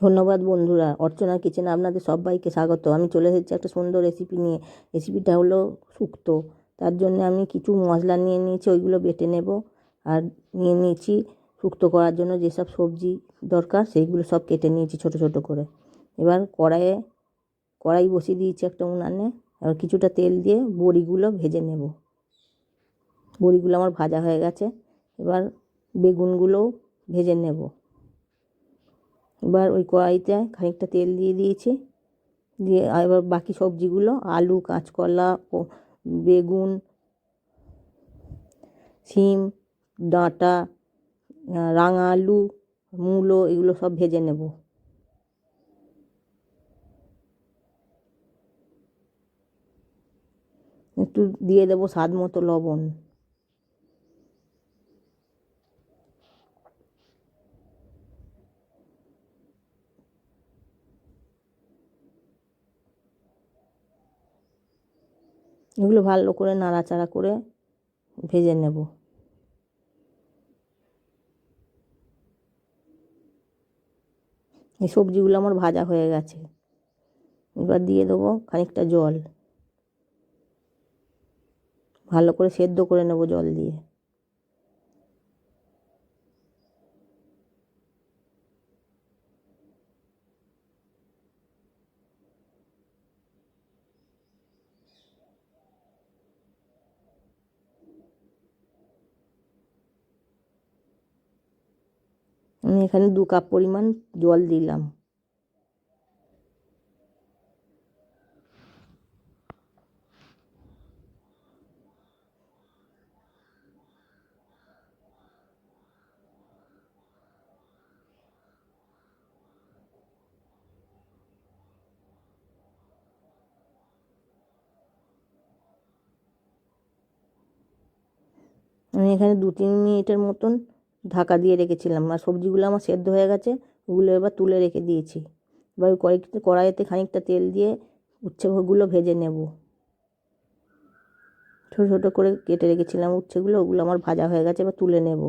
ধন্যবাদ বন্ধুরা। অর্চনা কিচেনে আপনাদের সবাইকে স্বাগত। আমি চলে এসেছি একটা সুন্দর রেসিপি নিয়ে। রেসিপিটা হলো শুক্তো। তার জন্য আমি কিছু মশলা নিয়ে নিয়েছি, ওইগুলো বেটে নেব আর নিয়ে নিয়েছি শুক্তো করার জন্য যেসব সবজি দরকার, সেইগুলো সব কেটে নিয়েছি ছোট ছোট করে। এবার কড়াইয়ে কড়াই বসিয়ে দিয়েছি একটা উনানে। আর কিছুটা তেল দিয়ে বড়িগুলো ভেজে নেব। বড়িগুলো আমার ভাজা হয়ে গেছে। এবার বেগুনগুলোও ভেজে নেব। এবার ওই কড়াইতে খানিকটা তেল দিয়ে দিয়েছি। দিয়ে এবার বাকি সবজিগুলো, আলু, কাঁচকলা বেগুন, শিম, ডাঁটা রাঙা আলু, মূলো এগুলো সব ভেজে নেব। একটু দিয়ে দেবো স্বাদ মতো লবণ। এগুলো ভালো করে নাড়াচাড়া করে ভেজে নেব। এই সবজিগুলো আমার ভাজা হয়ে গেছে। এবার দিয়ে দেবো খানিকটা জল। ভালো করে সেদ্ধ করে নেব জল দিয়ে। আমি এখানে দু কাপ পরিমাণ জল দিলাম। আমি এখানে দু তিন মিনিটের মতন ঢাকা দিয়ে রেখেছিলাম আর সবজিগুলো আমার সেদ্ধ হয়ে গেছে, ওগুলো এবার তুলে রেখে দিয়েছি। এবার কয়েকটা কড়াইতে খানিকটা তেল দিয়ে উচ্ছেগুলো ভেজে নেব। ছোটো ছোটো করে কেটে রেখেছিলাম উচ্ছেগুলো, ওগুলো আমার ভাজা হয়ে গেছে, এবার তুলে নেব।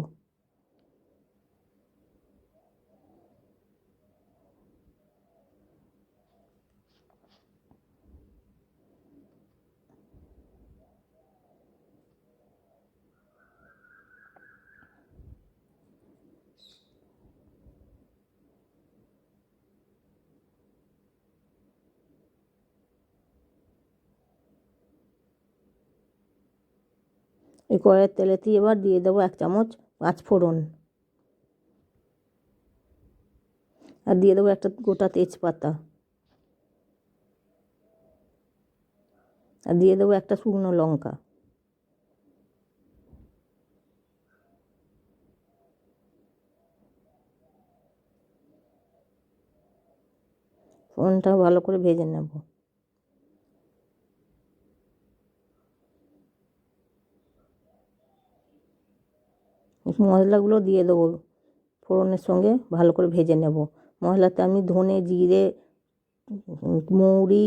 এই কড়াইয়ের তেলেতেই এবার দিয়ে দেবো এক চামচ পাঁচ ফোড়ন। আর দিয়ে দেবো একটা গোটা তেজপাতা। আর দিয়ে দেবো একটা শুকনো লঙ্কা। ফোনটা ভালো করে ভেজে নেব। মশলাগুলো দিয়ে দেবো ফোড়নের সঙ্গে, ভালো করে ভেজে নেব। মশলাতে আমি ধনে, জিরে, মৌরি,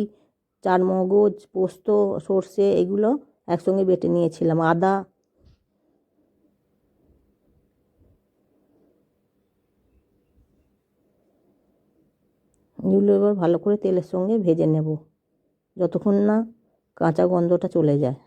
চারমগজ, পোস্ত, সর্ষে এগুলো একসঙ্গে বেটে নিয়েছিলাম, আদা। এগুলো এবার ভালো করে তেলের সঙ্গে ভেজে নেব, যতক্ষণ না কাঁচা গন্ধটা চলে যায়।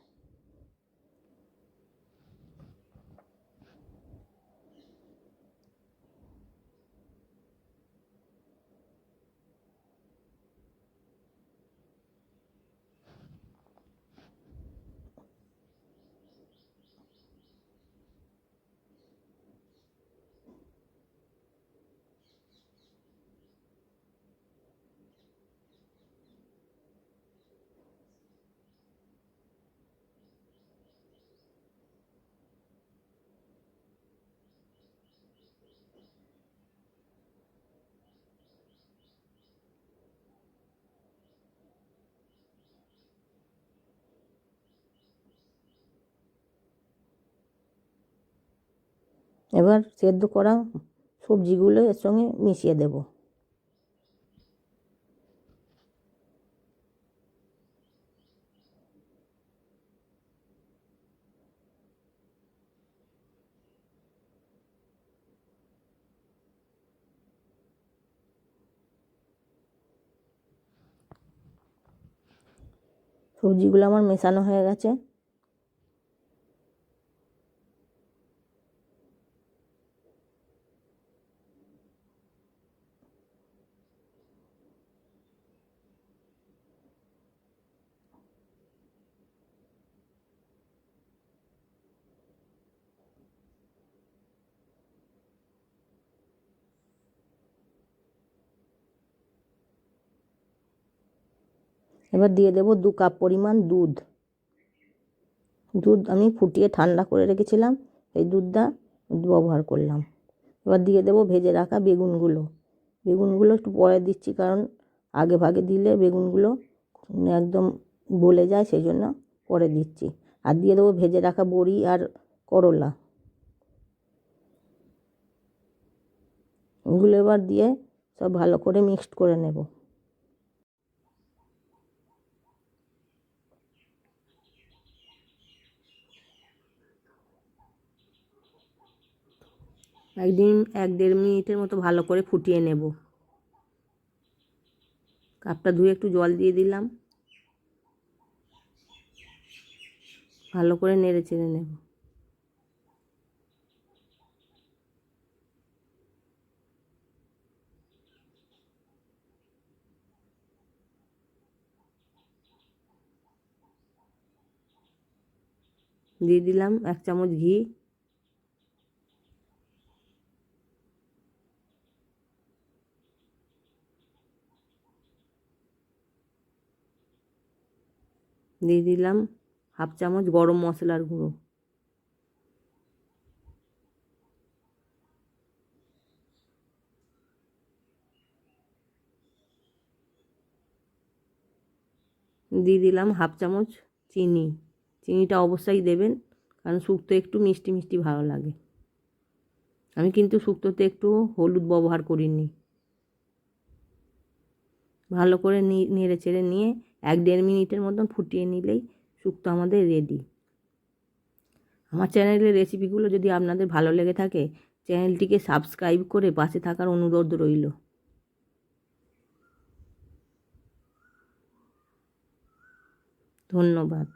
এবার সেদ্ধ করা সবজিগুলো এর সঙ্গে মিশিয়ে দেব। সবজিগুলো আমার মেশানো হয়ে গেছে। এবার দিয়ে দেবো দু কাপ পরিমাণ দুধ। দুধ আমি ফুটিয়ে ঠান্ডা করে রেখেছিলাম, এই দুধটা ব্যবহার করলাম। এবার দিয়ে দেবো ভেজে রাখা বেগুনগুলো। বেগুনগুলো একটু পরে দিচ্ছি কারণ আগে ভাগে দিলে বেগুনগুলো একদম বলে যায়, সেই জন্য পরে দিচ্ছি। আর দিয়ে দেবো ভেজে রাখা বড়ি আর করলা। এগুলো এবার দিয়ে সব ভালো করে মিক্সড করে নেব। একদিন এক দেড় মিনিটের মতো ভালো করে ফুটিয়ে নেব। কাপটা ধুয়ে একটু জল দিয়ে দিলাম। ভালো করে নেড়ে চেড়ে নেব। দিয়ে দিলাম এক চামচ ঘি। দিয়ে দিলাম হাফ চামচ গরম মশলার গুঁড়ো। দিয়ে দিলাম হাফ চামচ চিনি। চিনিটা অবশ্যই দেবেন, কারণ শুক্তো একটু মিষ্টি মিষ্টি ভালো লাগে। আমি কিন্তু শুক্তোতে একটু হলুদ ব্যবহার করিনি। ভালো করে নেড়ে চেড়ে নিয়ে এক দেড় মিনিটের মতন ফুটিয়ে নিলেই শুক্তো আমাদের রেডি আমার চ্যানেলের রেসিপিগুলো যদি আপনাদের ভালো লেগে থাকে চ্যানেলটিকে সাবস্ক্রাইব করে পাশে থাকার অনুরোধ রইল। ধন্যবাদ।